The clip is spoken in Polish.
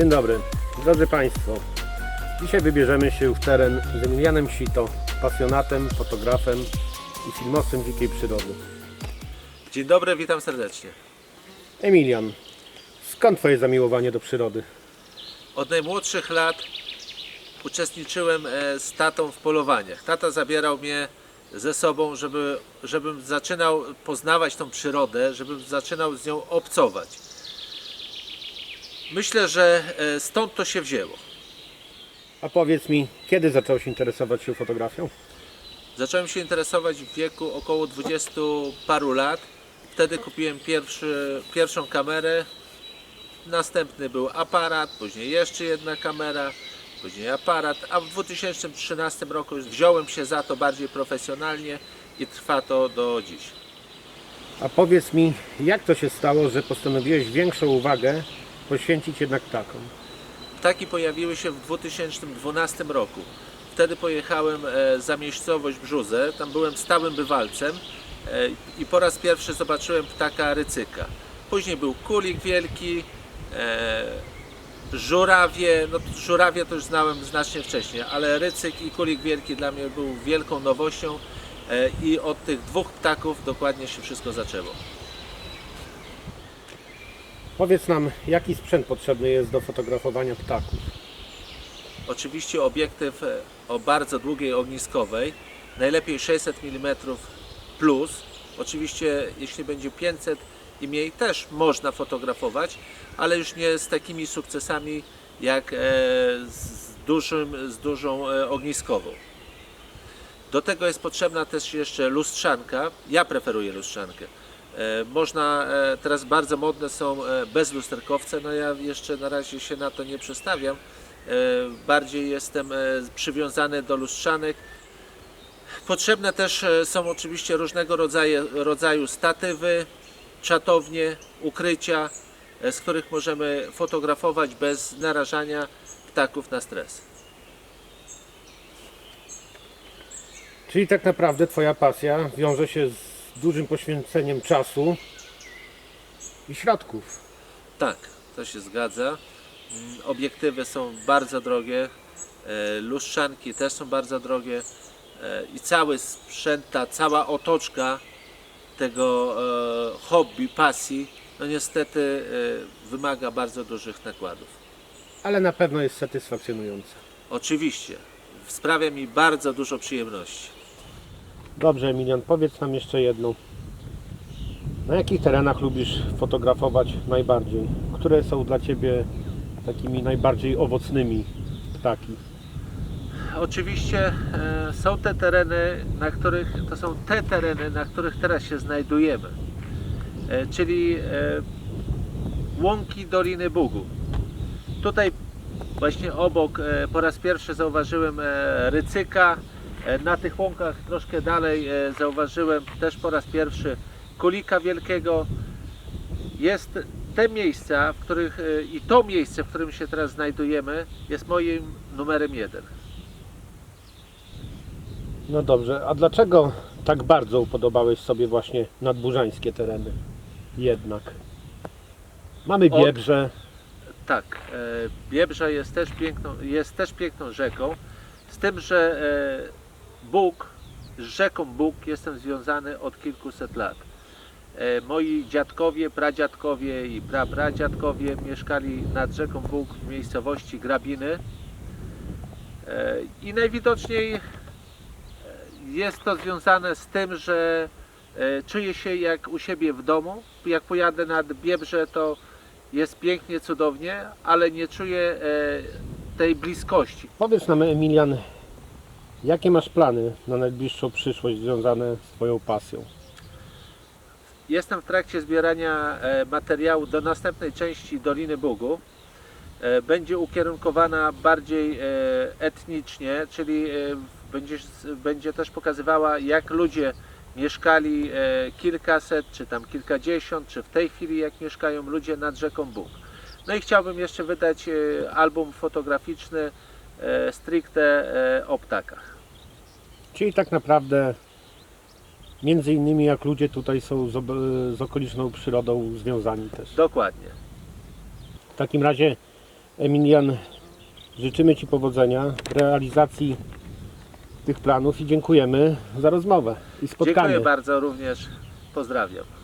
Dzień dobry, drodzy Państwo. Dzisiaj wybierzemy się w teren z Emilianem Sito, pasjonatem, fotografem i filmowcem dzikiej przyrody. Dzień dobry, witam serdecznie. Emilian, skąd Twoje zamiłowanie do przyrody? Od najmłodszych lat uczestniczyłem e, z tatą w polowaniach. Tata zabierał mnie ze sobą, żeby, żebym zaczynał poznawać tą przyrodę, żebym zaczynał z nią obcować. Myślę, że e, stąd to się wzięło. A powiedz mi, kiedy zacząłeś interesować się fotografią? Zacząłem się interesować w wieku około 20 paru lat. Wtedy kupiłem pierwszy, pierwszą kamerę. Następny był aparat, później jeszcze jedna kamera, później aparat, a w 2013 roku już wziąłem się za to bardziej profesjonalnie i trwa to do dziś. A powiedz mi, jak to się stało, że postanowiłeś większą uwagę poświęcić jednak ptakom? Ptaki pojawiły się w 2012 roku. Wtedy pojechałem e, za miejscowość Brzuzę, tam byłem stałym bywalcem e, i po raz pierwszy zobaczyłem ptaka rycyka. Później był kulik wielki, e, żurawie, no żurawie to już znałem znacznie wcześniej, ale rycyk i kulik wielki dla mnie był wielką nowością i od tych dwóch ptaków dokładnie się wszystko zaczęło. Powiedz nam, jaki sprzęt potrzebny jest do fotografowania ptaków? Oczywiście obiektyw e, o bardzo długiej ogniskowej, najlepiej 600 mm plus. Oczywiście jeśli będzie 500 i mniej też można fotografować, ale już nie z takimi sukcesami jak e, z, dużym, z dużą e, ogniskową. Do tego jest potrzebna też jeszcze lustrzanka. Ja preferuję lustrzankę. E, Można, e, teraz bardzo modne są e, bezlusterkowce, no ja jeszcze na razie się na to nie przestawiam. Bardziej jestem przywiązany do lustrzanek. Potrzebne też są oczywiście różnego rodzaju, rodzaju statywy, czatownie, ukrycia, z których możemy fotografować bez narażania ptaków na stres. Czyli tak naprawdę Twoja pasja wiąże się z dużym poświęceniem czasu i środków. Tak, to się zgadza. Mm, Obiektywy są bardzo drogie, e, lustrzanki też są bardzo drogie e, i cały sprzęt, ta cała otoczka tego e, hobby, pasji, no niestety wymaga bardzo dużych nakładów. Ale na pewno jest satysfakcjonująca. Oczywiście, sprawia mi bardzo dużo przyjemności. Dobrze, Emilian, powiedz nam jeszcze jedno. Na jakich terenach lubisz fotografować najbardziej? Które są dla Ciebie takimi najbardziej owocnymi ptaki? Oczywiście e, są te tereny, na których to są te tereny, na których teraz się znajdujemy. E, czyli e, łąki Doliny Bugu. Tutaj właśnie obok po raz pierwszy zauważyłem rycyka. E, na tych łąkach troszkę dalej e, zauważyłem też po raz pierwszy kulika wielkiego. Jest te miejsca, w których e, i to miejsce, w którym się teraz znajdujemy, jest moim numerem jeden. No dobrze, a dlaczego tak bardzo upodobałeś sobie właśnie nadburzańskie tereny? Jednak. Mamy Biebrze, Tak, e, Biebrza jest też piękną, jest też piękną rzeką, z tym, że Bóg, z rzeką Bóg jestem związany od kilkuset lat. E, moi dziadkowie, pradziadkowie i prapradziadkowie mieszkali nad rzeką Bóg w miejscowości Grabiny e, i najwidoczniej e, jest to związane z tym, że czuję się jak u siebie w domu. Jak pojadę nad Biebrze, to jest pięknie, cudownie, ale nie czuję tej bliskości. Powiedz nam Emilian, jakie masz plany na najbliższą przyszłość związane z Twoją pasją? Jestem w trakcie zbierania e, materiału do następnej części Doliny Bugu. E, Będzie ukierunkowana bardziej e, etnicznie, czyli będzie, będzie też pokazywała, jak ludzie mieszkali kilkaset, czy tam kilkadziesiąt, czy w tej chwili jak mieszkają ludzie nad rzeką Bóg. No i chciałbym jeszcze wydać album fotograficzny stricte e, o ptakach. Czyli tak naprawdę między innymi jak ludzie tutaj są z, z okoliczną przyrodą związani też. Dokładnie. W takim razie Emilian, życzymy Ci powodzenia w realizacji tych planów i dziękujemy za rozmowę i spotkanie. Dziękuję bardzo również. Pozdrawiam.